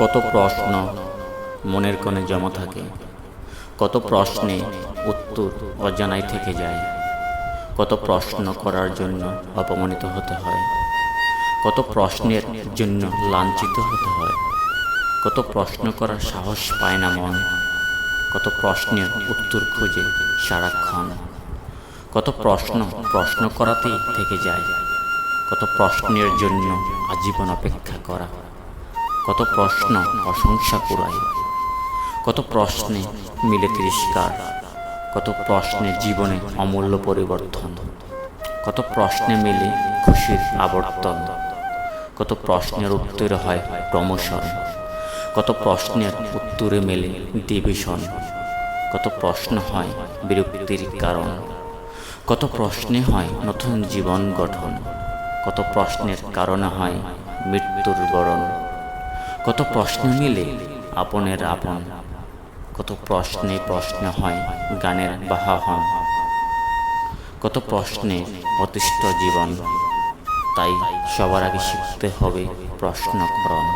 কত প্রশ্ন মনের কোণে জমা থাকে। কত প্রশ্নে উত্তর অজানাই থেকে যায়। কত প্রশ্ন করার জন্য অপমানিত হতে হয়। কত প্রশ্নের জন্য লাঞ্ছিত হতে হয়। কত প্রশ্ন করার সাহস পায় না মন। কত প্রশ্নের উত্তর খুঁজে সারাক্ষণ। কত প্রশ্ন প্রশ্ন করাতেই থেকে যায়। কত প্রশ্নের জন্য আজীবন অপেক্ষা করা। কত প্রশ্ন প্রশংসা কুড়ায়। কত প্রশ্নে মিলে তিরস্কার। কত প্রশ্নে জীবনে অমূল্য পরিবর্তন। কত প্রশ্নে মিলে খুশির আবর্তন। কত প্রশ্নের উত্তরে হয় প্রমোশন। কত প্রশ্নের উত্তরে মেলে ডিভিশন। কত প্রশ্ন হয় বিরক্তির কারণ। কত প্রশ্নে হয় নতুন জীবন গঠন। কত প্রশ্নের কারণে হয় মৃত্যুর বরণ। কত প্রশ্ন মিলে, আপনের আপন। কত প্রশ্নে প্রশ্ন হয়, গানের বাহাহন কত প্রশ্নে অতিষ্ঠ জীবন, তাই সবার আগে শিখতে হবে প্রশ্নকরণ।